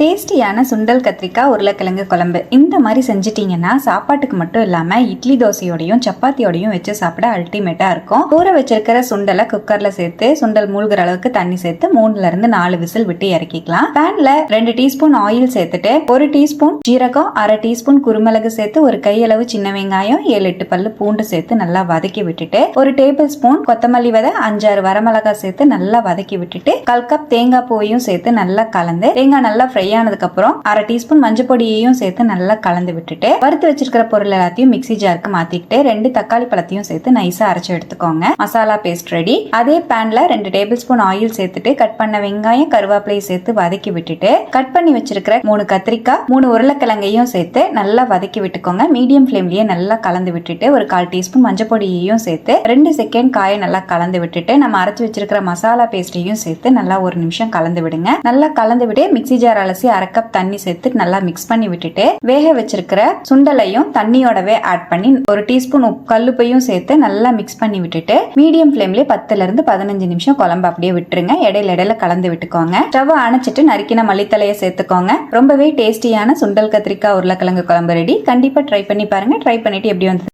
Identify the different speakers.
Speaker 1: டேஸ்டியான சுண்டல் கத்திரிக்காய் உருளைக்கிழங்கு குழம்பு. இந்த மாதிரி செஞ்சிட்டிங்கன்னா சாப்பாட்டுக்கு மட்டும் இல்லாமல் இட்லி தோசையோடையும் சப்பாத்தியோடையும் வச்சு சாப்பிட அல்டிமேட்டாக இருக்கும். ஊற வச்சிருக்கிற சுண்டலை குக்கரில் சேர்த்து சுண்டல் மூழ்கிற அளவுக்கு தண்ணி சேர்த்து மூணுலேருந்து நாலு விசில் விட்டு இறக்கிக்கலாம். பேனில் ரெண்டு டீஸ்பூன் ஆயில் சேர்த்துட்டு ஒரு டீஸ்பூன் ஜீரகம் அரை டீஸ்பூன் குருமிளகு சேர்த்து ஒரு கையளவு சின்ன வெங்காயம் ஏழு எட்டு பல்லு பூண்டு சேர்த்து நல்லா வதக்கி விட்டுட்டு ஒரு டேபிள் ஸ்பூன் கொத்தமல்லி விதை அஞ்சாறு வரமிளகாய் சேர்த்து நல்லா வதக்கி விட்டுட்டு கல் கப் தேங்காய் பூவையும் சேர்த்து நல்லா கலந்து தேங்காய் நல்லா ஃப்ரை ஆனதுக்கு அப்புறம் அரை டீஸ்பூன் மஞ்சள் பொடியையும் சேர்த்து நல்லா கலந்து விட்டுட்டு வறுத்து வச்சிருக்கிற பொருள் எல்லாத்தையும் மிக்ஸி ஜாருக்கு மாத்திக்கிட்டு ரெண்டு தக்காளி பழத்தையும் சேர்த்து நைஸா அரைச்சு எடுத்துக்கோங்க. மசாலா பேஸ்ட் ரெடி அதே பேன்ல ரெண்டு டேபிள் ஸ்பூன் ஆயில் சேர்த்துட்டு கட் பண்ண வெங்காயம் கருவேப்பிலையை சேர்த்து வதக்கி விட்டுட்டு கட் பண்ணி வச்சிருக்கிற மூணு கத்திரிக்காய் மூணு உருளைக்கிழங்கையும் சேர்த்து நல்லா வதக்கி விட்டுக்கோங்க. மீடியம் ஃப்ளேம்லயே நல்லா கலந்து விட்டுட்டு ஒரு கால் டீஸ்பூன் மஞ்சள் பொடியையும் சேர்த்து ரெண்டு செகண்ட் காயை நல்லா கலந்து விட்டுட்டு நம்ம அரைச்சு வச்சிருக்கிற மசாலா பேஸ்ட்டையும் சேர்த்து நல்லா ஒரு நிமிஷம் கலந்து விடுங்க. நல்லா கலந்து விட்டு மிக்ஸி ஜாரால அலசி அரை கப் தண்ணி சேர்த்து நல்லா மிக்ஸ் பண்ணி விட்டுட்டு வேக வச்சிருக்கிற சுண்டலையும் தண்ணியோடவே ஆட் பண்ணி ஒரு டீஸ்பூன் உப்பு கல்லுப்பையும் சேர்த்து நல்லா மிக்ஸ் பண்ணி விட்டுட்டு மீடியம் ஃப்ளேம்லயே பத்துல இருந்து பதினஞ்சு நிமிஷம் குழம்பு அப்படியே விட்டுருங்க. இடையில இடையில கலந்து விட்டுக்கோங்க. ஸ்டவ் அணைச்சிட்டு நறுக்கின மல்லித்தலையை சேர்த்துக்கோங்க. ரொம்பவே டேஸ்டியான சுண்டல் கத்திரிக்காய் உருளைக்கிழங்கு குழம்பு ரெடி கண்டிப்பா ட்ரை பண்ணி பாருங்க. ட்ரை பண்ணிட்டு எப்படி வந்து